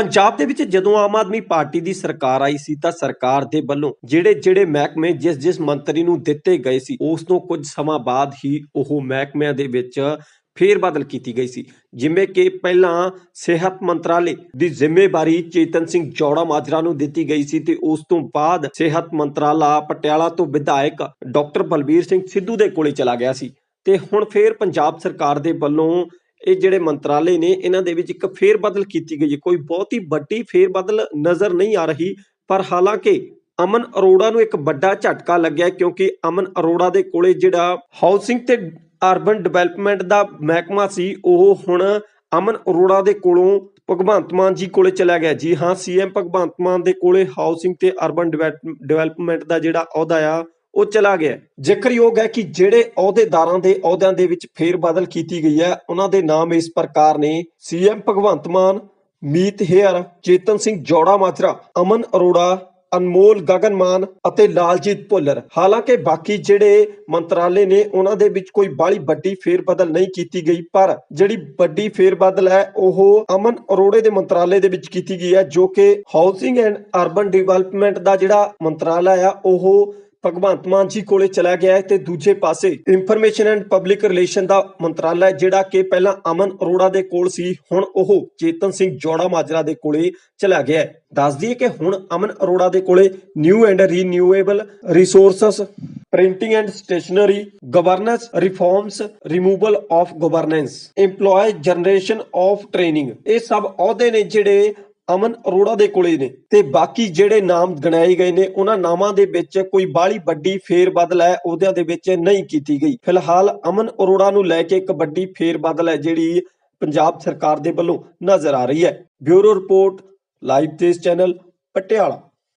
ਪੰਜਾਬ ਦੇ ਵਿੱਚ ਜਦੋਂ ਆਮ ਆਦਮੀ ਪਾਰਟੀ ਦੀ ਸਰਕਾਰ ਆਈ ਸੀ ਤਾਂ ਸਰਕਾਰ ਦੇ ਵੱਲੋਂ ਜਿਹੜੇ ਜਿਹੜੇ ਮਹਿਕਮੇ ਜਿਸ ਜਿਸ ਮੰਤਰੀ ਨੂੰ ਦਿੱਤੇ ਗਏ ਸੀ, ਉਸ ਤੋਂ ਕੁਝ ਸਮਾਂ ਬਾਅਦ ਹੀ ਉਹ ਮਹਿਕਮਿਆਂ ਦੇ ਵਿੱਚ ਫੇਰ ਬਦਲ ਕੀਤੀ ਗਈ ਸੀ। ਜਿਵੇਂ ਕਿ ਪਹਿਲਾਂ ਸਿਹਤ ਮੰਤਰਾਲੇ ਦੀ ਜ਼ਿੰਮੇਵਾਰੀ ਚੇਤਨ ਸਿੰਘ ਜੌੜਾ ਮਾਜਰਾ ਨੂੰ ਦਿੱਤੀ ਗਈ ਸੀ ਤੇ ਉਸ ਤੋਂ ਬਾਅਦ ਸਿਹਤ ਮੰਤਰਾਲਾ ਪਟਿਆਲਾ ਤੋਂ ਵਿਧਾਇਕ ਡਾਕਟਰ ਬਲਬੀਰ ਸਿੰਘ ਸਿੱਧੂ ਦੇ ਕੋਲੇ ਚਲਾ ਗਿਆ ਸੀ। ਤੇ ਹੁਣ ਫੇਰ ਪੰਜਾਬ ਸਰਕਾਰ ਦੇ ਵੱਲੋਂ ਇਹ ਜਿਹੜੇ ਮੰਤਰਾਲੇ ਨੇ, ਇਹਨਾਂ ਦੇ ਵਿੱਚ ਇੱਕ ਫੇਰ ਕੀਤੀ ਗਈ ਹੈ। ਕੋਈ ਬਹੁਤੀ ਵੱਡੀ ਫੇਰ ਨਜ਼ਰ ਨਹੀਂ ਆ ਰਹੀ, ਪਰ ਹਾਲਾਂਕਿ ਅਮਨ ਅਰੋੜਾ ਨੂੰ ਇੱਕ ਵੱਡਾ ਝਟਕਾ ਲੱਗਿਆ ਕਿਉਂਕਿ ਅਮਨ ਅਰੋੜਾ ਦੇ ਕੋਲੇ ਜਿਹੜਾ ਹਾਊਸਿੰਗ ਤੇ ਅਰਬਨ ਡਿਵੈਲਪਮੈਂਟ ਦਾ ਮਹਿਕਮਾ ਸੀ, ਉਹ ਹੁਣ ਅਮਨ ਅਰੋੜਾ ਦੇ ਕੋਲੋਂ ਭਗਵੰਤ ਮਾਨ ਜੀ ਕੋਲੇ ਚਲਾ ਗਿਆ। ਜੀ ਹਾਂ ਸੀਐਮ ਭਗਵੰਤ ਮਾਨ ਦੇ ਕੋਲੇ ਹਾਊਸਿੰਗ ਤੇ ਅਰਬਨ ਡਿਵੈਲਪਮੈਂਟ ਦਾ ਜਿਹੜਾ ਅਹੁਦਾ ਆ ਉਹ ਚਲਾ ਗਿਆ। ਜ਼ਿਕਰਯੋਗ ਹੈ ਕਿ ਜਿਹੜੇ ਅਹੁਦੇਦਾਰਾਂ ਦੇ ਅਹੁਦਿਆਂ ਦੇ ਵਿੱਚ ਫੇਰ ਬਦਲ ਕੀਤੀ ਗਈ ਹੈ, ਉਹਨਾਂ ਦੇ ਨਾਮ ਇਸ ਪ੍ਰਕਾਰ ਨੇ ਸੀਐਮ ਭਗਵੰਤ ਮਾਨ, ਮੀਤ ਹੇਅਰ, ਚੇਤਨ ਸਿੰਘ ਜੌੜਾ ਮਾਜਰਾ, ਅਮਨ ਅਰੋੜਾ, ਅਨਮੋਲ ਗਗਨ ਅਤੇ ਲਾਲਜੀਤ ਭੁੱਲਰ। ਹਾਲਾਂਕਿ ਬਾਕੀ ਜਿਹੜੇ ਮੰਤਰਾਲੇ ਨੇ, ਉਹਨਾਂ ਦੇ ਵਿੱਚ ਕੋਈ ਬਾਲੀ ਵੱਡੀ ਫੇਰ ਬਦਲ ਨਹੀਂ ਕੀਤੀ ਗਈ, ਪਰ ਜਿਹੜੀ ਵੱਡੀ ਫੇਰ ਬਦਲ ਹੈ, ਉਹ ਅਮਨ ਅਰੋੜੇ ਦੇ ਮੰਤਰਾਲੇ ਦੇ ਵਿੱਚ ਕੀਤੀ ਗਈ ਹੈ, ਜੋ ਕਿ ਹਾਊਸਿੰਗ ਐਂਡ ਅਰਬਨ ਡਿਵੈਲਪਮੈਂਟ ਦਾ ਜਿਹੜਾ ਮੰਤਰਾਲਾ ਆ, ਉਹ ਭਗਵੰਤ ਮਾਨ ਜੀ ਕੋਲੇ ਚਲਾ ਗਿਆ ਹੈ ਤੇ ਦੂਜੇ ਪਾਸੇ ਇਨਫੋਰਮੇਸ਼ਨ ਐਂਡ ਪਬਲਿਕ ਰਿਲੇਸ਼ਨ ਦਾ ਮੰਤਰਾਲਾ ਜਿਹੜਾ ਕਿ ਪਹਿਲਾਂ ਅਮਨ ਅਰੋੜਾ ਦੇ ਕੋਲ ਸੀ, ਹੁਣ ਉਹ ਚੇਤਨ ਸਿੰਘ ਜੋੜਾ ਮਾਜਰਾ ਦੇ ਕੋਲੇ ਚਲਾ ਗਿਆ ਹੈ। ਦੱਸ ਦਈਏ ਕਿ ਹੁਣ ਅਮਨ ਅਰੋੜਾ ਦੇ ਕੋਲੇ new and renewable resources printing and stationery governance reforms removal of governance EMPLOYE generation of training ਇਹ ਸਭ ਅਹੁਦੇ ਨੇ ਜਿਹੜੇ ਅਮਨ ਅਰੋੜਾ ਦੇ ਕੋਲੇ ਨੇ ਤੇ ਬਾਕੀ ਜਿਹੜੇ ਨਾਮ ਗਣਾਏ ਗਏ ਨੇ, ਉਹਨਾਂ ਨਾਮਾਂ ਦੇ ਵਿੱਚ ਕੋਈ ਬਾਹਲੀ ਵੱਡੀ ਫੇਰ ਬਦਲ ਹੈ, ਉਹਦਿਆਂ ਦੇ ਵਿੱਚ ਨਹੀਂ ਕੀਤੀ ਗਈ। ਫਿਲਹਾਲ ਅਮਨ ਅਰੋੜਾ ਨੂੰ ਲੈ ਕੇ ਇੱਕ ਵੱਡੀ ਫੇਰ ਬਦਲ ਹੈ, ਜਿਹੜੀ ਪੰਜਾਬ ਸਰਕਾਰ ਦੇ ਵੱਲੋਂ ਨਜ਼ਰ ਆ ਰਹੀ ਹੈ। Bureau report, live Tez channel, Patiala.